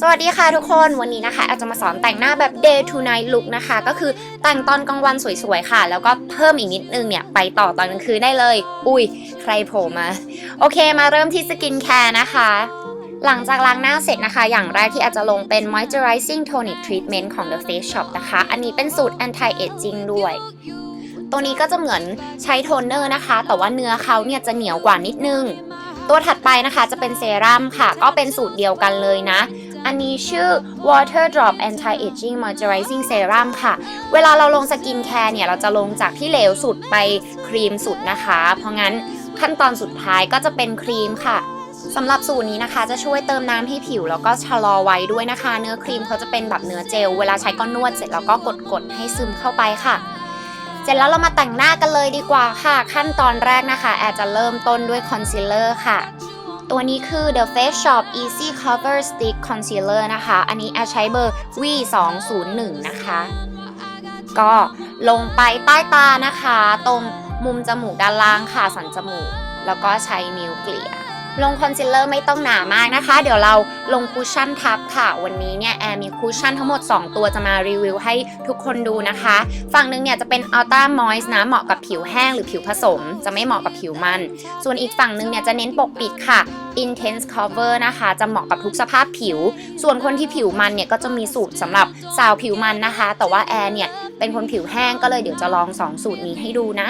สวัสดีค่ะทุกคนวันนี้นะคะอาจจะมาสอนแต่งหน้าแบบ day to night look นะคะ ก็คือแต่งตอนกลางวันสวยๆค่ะ แล้วก็เพิ่มอีกนิดนึงเนี่ย ไปต่อตอนกลางคืนได้เลย อุ้ย ใครโผล่มา โอเคมาเริ่มที่สกินแคร์นะคะ หลังจากล้างหน้าเสร็จนะคะ อย่างแรกที่อาจจะลงเป็น moisturizing tonic treatment ของ The Face Shop นะคะ อันนี้เป็นสูตร anti aging ด้วยตัวนี้ก็จะเหมือนใช้โทนเนอร์นะคะ แต่ว่าเนื้อเขาเนี่ยจะเหนียวกว่านิดนึง ตัวถัดไปนะคะจะเป็นเซรั่มค่ะ ก็เป็นสูตรเดียวกันเลยนะ อันนี้ชื่อ Water Drop Anti Aging Moisturizing Serum ค่ะ เวลาเราลงสกินแคร์เนี่ย เราจะลงจากที่เหลวสุดไปครีมสุดนะคะ เพราะงั้นขั้นตอนสุดท้ายก็จะเป็นครีมค่ะสำหรับสูตรนี้นะคะจะช่วยเติมน้ำให้ผิว แล้วก็ชะลอไว้ด้วยนะคะ เนื้อครีมเขาจะเป็นแบบเนื้อเจล เวลาใช้ก็นวดเสร็จแล้วก็กดๆให้ซึมเข้าไปค่ะเสร็จแล้วเรามาแต่งหน้ากันเลยดีกว่าค่ะ ขั้นตอนแรกนะคะ แอร์จะเริ่มต้นด้วยคอนซีลเลอร์ค่ะ ตัวนี้คือ The Face Shop Easy Cover Stick Concealer นะคะ อันนี้แอใช้เบอร์ V201 นะคะ ก็ลงไปใต้ตานะคะ ตรงมุมจมูกด้านล่างค่ะสันจมูก แล้วก็ใช้นิ้วเกลี่ย ลงคอนซีลเลอร์ไม่ต้องหนามากนะคะ เดี๋ยวเราลงคุชชั่นทับค่ะ วันนี้เนี่ยแอร์มีคุชชั่นทั้งหมด 2 ตัวจะมารีวิวให้ทุกคนดูนะคะ ฝั่งหนึ่งเนี่ยจะเป็น Ultra Moist นะเหมาะกับผิวแห้งหรือผิวผสม จะไม่เหมาะกับผิวมัน ส่วนอีกฝั่งหนึ่งเนี่ยจะเน้นปกปิดค่ะ Intense Cover นะคะ จะเหมาะกับทุกสภาพผิว ส่วนคนที่ผิวมันเนี่ยก็จะมีสูตรสำหรับสาวผิวมันนะคะ แต่ว่าแอร์เนี่ยเป็นคนผิวแห้งก็เลยเดี๋ยวจะลอง 2 สูตรนี้ให้ดูนะ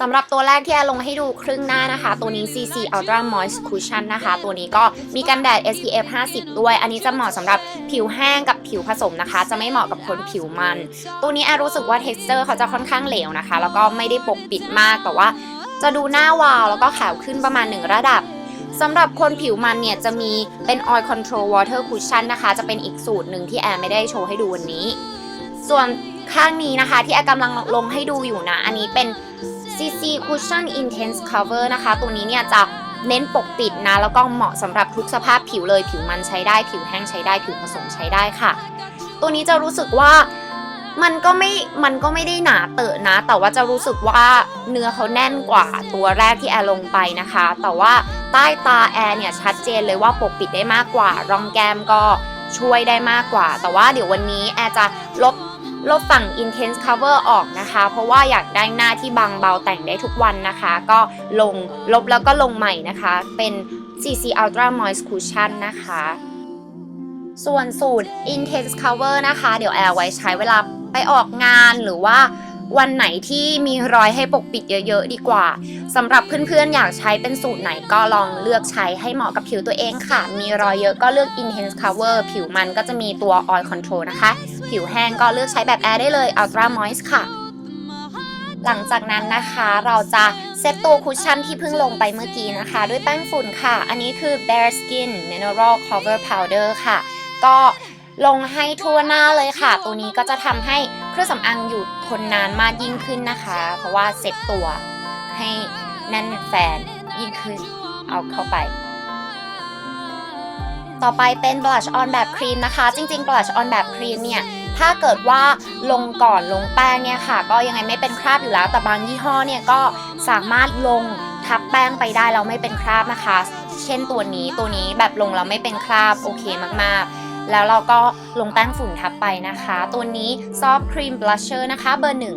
สำหรับตัวแรกที่แอลงให้ดูครึ่งหน้านะคะ ตัวนี้ CC Ultra Moist Cushion นะคะ ตัวนี้ก็มีกันแดด SPF 50 ด้วย อันนี้จะเหมาะสำหรับผิวแห้งกับผิวผสมนะคะ จะไม่เหมาะกับคนผิวมัน ตัวนี้แอร์รู้สึกว่า texture เขาจะค่อนข้างเหลวนะคะ แล้วก็ไม่ได้ปกปิดมาก แต่ว่าจะดูหน้าวาว แล้วก็ขาวขึ้นประมาณหนึ่งระดับสำหรับคนผิวมันเนี่ยจะมีเป็น Oil Control Water Cushion นะคะ จะเป็นอีกสูตรหนึ่งที่แอร์ไม่ได้โชว์ให้ดูวันนี้ ส่วนข้างนี้นะคะที่แอร์กำลังลงให้ดูอยู่นะ อันนี้เป็น CC Cushion Intense Cover นะคะ ตัวนี้เนี่ยจะเน้นปกปิดนะ แล้วก็เหมาะสำหรับทุกสภาพผิวเลย ผิวมันใช้ได้ ผิวแห้งใช้ได้ ผิวผสมใช้ได้ค่ะ ตัวนี้จะรู้สึกว่ามันก็ไม่ มันก็ไม่ได้หนาเตอะนะ แต่ว่าจะรู้สึกว่าเนื้อเขาแน่นกว่าตัวแรกที่แอร์ลงไปนะคะ แต่ว่าใต้ตาแอร์เนี่ยชัดเจนเลยว่าปกปิดได้มากกว่า รองแก้มก็ช่วยได้มากกว่า แต่ว่าเดี๋ยววันนี้แอร์จะลบ ลบฝั่ง Intense Cover ออกนะคะ เพราะว่าอยากได้หน้าที่บางเบาแต่งได้ทุกวันนะคะ ก็ลงลบแล้วก็ลงใหม่นะคะ เป็น CC Ultra Moist Cushion นะคะ ส่วนสูตร Intense Cover นะคะ เดี๋ยวแอร์ไว้ใช้เวลาไปออกงานหรือว่า วันไหนที่มีรอยให้ปกปิดเยอะๆดีกว่าสำหรับเพื่อนๆอยากใช้เป็นสูตรไหนก็ลองเลือกใช้ให้เหมาะกับผิวตัวเองค่ะ มีรอยเยอะก็เลือก Intense Cover ผิวมันก็จะมีตัว Oil Control นะคะ ผิวแห้งก็เลือกใช้แบบแอร์ได้เลย Ultra Moist ค่ะ หลังจากนั้นนะคะเราจะเซตตัวคุชชั่นที่เพิ่งลงไปเมื่อกี้นะคะ ด้วยแป้งฝุ่นค่ะ อันนี้คือ Bare Skin Mineral Cover Powder ค่ะ ก็ลงให้ทั่วหน้าเลยค่ะ ตัวนี้ก็จะทำให้ เครื่องสำอางอยู่ทนนานมากยิ่งขึ้นนะคะ เพราะว่าเซ็ตตัวให้แน่นแฟนยิ่งขึ้นเอาเข้าไป ต่อไปเป็น blush on แบบครีมนะคะ จริงๆ blush on แบบครีมเนี่ยถ้าเกิดว่าลงก่อนลงแป้งเนี่ยค่ะ ก็ยังไงไม่เป็นคราบอยู่แล้ว แต่บางยี่ห้อเนี่ยก็สามารถลงทับแป้งไปได้แล้วไม่เป็นคราบนะคะ เช่นตัวนี้ตัวนี้แบบลงแล้วไม่เป็นคราบโอเคมากๆ แล้วเราก็ลงแป้งฝุ่นทับไปนะคะ ตัวนี้ซอฟต์ครีมบลัชเชอร์นะคะเบอร์หนึ่ง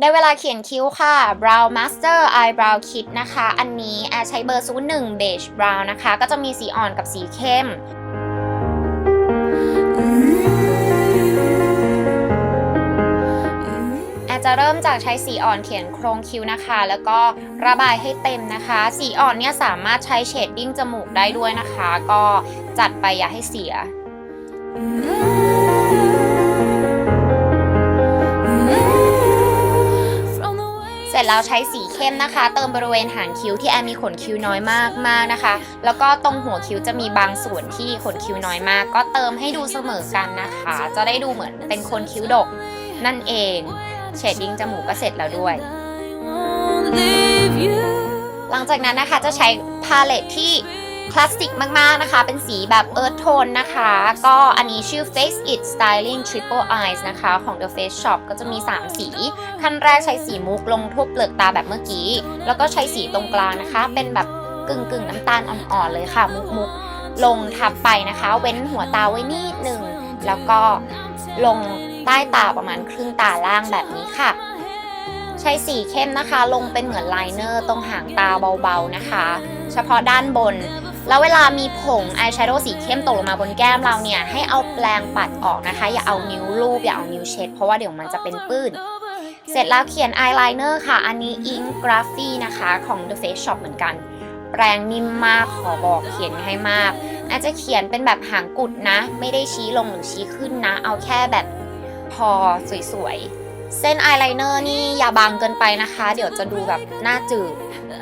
ได้เวลาเขียนคิ้วค่ะ Brow Master Eyebrow Kit นะคะ อันนี้แอร์ใช้เบอร์01 Beige Brown นะคะ ก็จะมีสีอ่อนกับสีเข้ม จะเริ่มจากใช้สีอ่อนเขียนโครงคิ้วนะคะ แล้วก็ระบายให้เต็มนะคะ สีอ่อนเนี่ยสามารถใช้เชดดิ้งจมูกได้ด้วยนะคะ ก็จัดไปอย่าให้เสียเสร็จแล้วใช้สีเข้มนะคะ เติมบริเวณหางคิ้วที่แอมมีขนคิ้วน้อยมากมากนะคะ แล้วก็ตรงหัวคิ้วจะมีบางส่วนที่ขนคิ้วน้อยมาก ก็เติมให้ดูเสมอกันนะคะ จะได้ดูเหมือนเป็นคนคิ้วดกนั่นเอง เชดดิ้งจมูกก็เสร็จแล้วด้วย หลังจากนั้นนะคะจะใช้พาเลตที่คลาสสิกมาก ๆ นะคะ เป็นสีแบบเอิร์ธโทนนะคะ ก็อันนี้ชื่อ Face It Styling Triple Eyes นะคะ ของ The Face Shop ก็จะมี 3 สี ขั้นแรกใช้สีมุกลงทั่วเปลือกตาแบบเมื่อกี้ แล้วก็ใช้สีตรงกลางนะคะ เป็นแบบกึ่งกึ่งๆน้ำตาลอ่อน ๆ เลยค่ะ มุกมุกลงทับไปนะคะ เว้นหัวตาไว้นิดหนึ่ง แล้วก็ลง ใต้ตาประมาณครึ่งตาล่างแบบนี้ค่ะ ใช้สีเข้มนะคะ ลงเป็นเหมือนไลเนอร์ตรงหางตาเบาๆนะคะ เฉพาะด้านบน แล้วเวลามีผงอายแชโดว์สีเข้มตกลงมาบนแก้มเราเนี่ย ให้เอาแปรงปัดออกนะคะ อย่าเอานิ้วลูบอย่าเอานิ้วเช็ด เพราะว่าเดี๋ยวมันจะเป็นปื้นเสร็จแล้วเขียนอายไลเนอร์ค่ะ อันนี้ Ink g r a p h y นะคะของ The Face Shop เหมือนกัน แปรงนิ่มมากขอบอกเขียนให้มาก อาจจะเขียนเป็นแบบหางกุดนะ ไม่ได้ชี้ลงหรือชี้ขึ้นนะ เอาแค่แบบ พอสวยๆ เส้นอายไลเนอร์นี่อย่าบางเกินไปนะคะ เดี๋ยวจะดูแบบหน้าจืด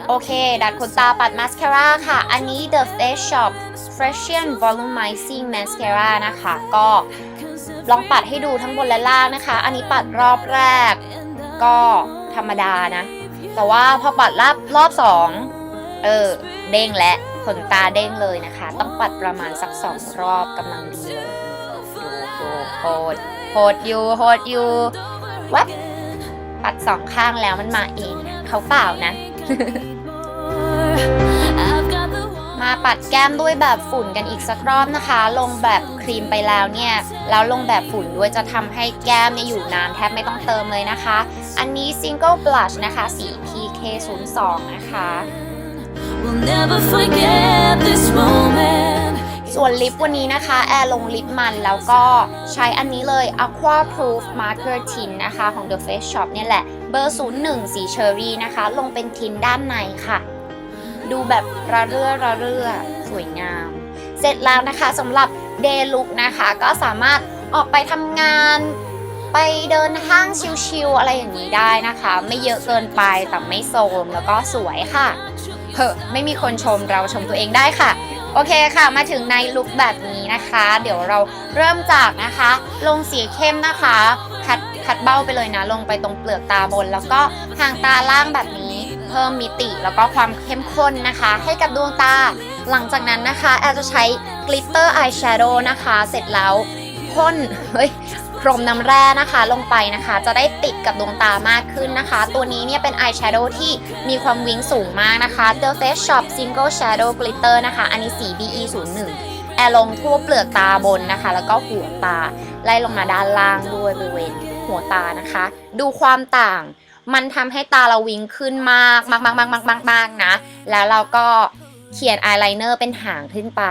โอเค ดัดขนตาปัดมาสคาร่าค่ะ อันนี้ The Face Shop Freshen Volumizing Mascara นะคะ ก็ลองปัดให้ดูทั้งบนและล่างนะคะ อันนี้ปัดรอบแรก ก็ธรรมดานะ แต่ว่าพอปัดรอบรอบสองเออ เด้งและขนตาเด้งเลยนะคะ ต้องปัดประมาณสักสองรอบกำลังดีเลยดูดูโหดโหดอยู่โหดอยู่วัดปัดสองข้างแล้วมันมาเองเขาเปล่านะ มาปัดแก้มด้วยแบบฝุ่นกันอีกสักรอบนะคะ ลงแบบครีมไปแล้วเนี่ย แล้วลงแบบฝุ่นด้วยจะทำให้แก้มเนี่ยอยู่นานแทบไม่ต้องเติมเลยนะคะ อันนี้ Single Blush นะคะ สี PK02 นะคะ We'll never forget this moment. ส่วนลิปวันนี้นะคะ แอร์ลงลิปมันแล้วก็ใช้อันนี้เลย Aqua Proof Marker Tint นะคะ ของ The Face Shop เนี่ยแหละ เบอร์ 01 สีเชอรี่นะคะ ลงเป็นทินด้านในค่ะ ดูแบบระเรื่อระเรื่อสวยงาม เสร็จแล้วนะคะสำหรับ Day Look นะคะ ก็สามารถออกไปทำงานไปเดินห้างชิลๆอะไรอย่างนี้ได้นะคะ ไม่เยอะเกินไปแต่ไม่โซมแล้วก็สวยค่ะเฮ้ไม่มีคนชมเราชมตัวเองได้ค่ะ โอเคค่ะมาถึงในลุคแบบนี้นะคะ เดี๋ยวเราเริ่มจากนะคะ ลงสีเข้มนะคะคัดคัดเบ้าไปเลยนะ ลงไปตรงเปลือกตาบน แล้วก็ทางตาล่างแบบนี้ เพิ่มมิติแล้วก็ความเข้มข้นนะคะ ให้กับดวงตา หลังจากนั้นนะคะ แอลจะใช้กลิตเตอร์อายแชโดว์นะคะ เสร็จแล้วพ่นเฮ้ย พรมน้ำแร่นะคะลงไปนะคะ จะได้ติดกับดวงตามากขึ้นนะคะ ตัวนี้เนี่ยเป็นอายแชโดว์ที่มีความวิงสูงมากนะคะ The Face Shop Single Shadow Glitter นะคะ อันนี้สี BE 0 1แอร์ลงทั่วเปลือกตาบนนะคะ แล้วก็หัวตา ไล่ลงมาด้านล่างด้วยบริเวณหัวตานะคะ ดูความต่างมันทำให้ตาเราวิงขึ้นมากมากมากมากมากมากมากนะ แล้วเราก็ เขียนอายไลเนอร์เป็นหางขึ้นไป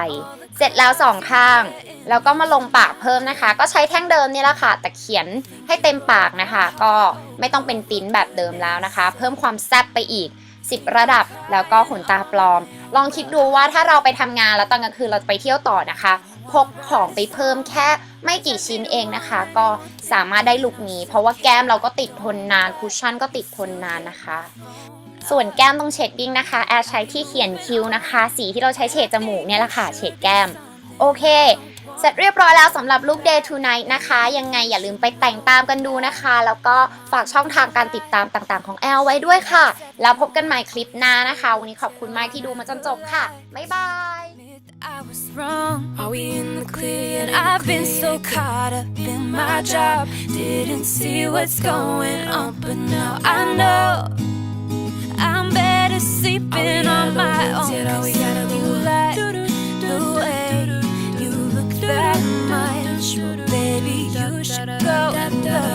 เสร็จแล้วสองข้าง แล้วก็มาลงปากเพิ่มนะคะ ก็ใช้แท่งเดิมนี่แหละค่ะ แต่เขียนให้เต็มปากนะคะ ก็ไม่ต้องเป็นติ้นแบบเดิมแล้วนะคะ เพิ่มความแซ่บไปอีก 10 ระดับ แล้วก็ขนตาปลอม ลองคิดดูว่าถ้าเราไปทำงานแล้วตอนกลางคืนเราไปเที่ยวต่อนะคะพกของไปเพิ่มแค่ไม่กี่ชิ้นเองนะคะ ก็สามารถได้ลุคนี้ เพราะว่าแก้มเราก็ติดทนนานคุชชั่นก็ติดทนนานนะคะ ส่วนแก้มตรงเชดดิ้งนะคะ แอร์ใช้ที่เขียนคิ้วนะคะ สีที่เราใช้เฉดจมูกเนี่ยแหละค่ะ เฉดแก้ม โอเค เสร็จเรียบร้อยแล้วสำหรับลุค Day to Night นะคะ ยังไงอย่าลืมไปแต่งตามกันดูนะคะ แล้วก็ฝากช่องทางการติดตามต่างๆ ของแอลไว้ด้วยค่ะ แล้วพบกันใหม่คลิปหน้านะคะ วันนี้ขอบคุณมากที่ดูมาจนจบค่ะ บ๊ายบาย I was wrong. Are we in the clear? And I've been so caught up in my job. Didn't see what's going on, but now I know to sleeping on my own. Did all we gotta do like the way you look that much, baby, you should go.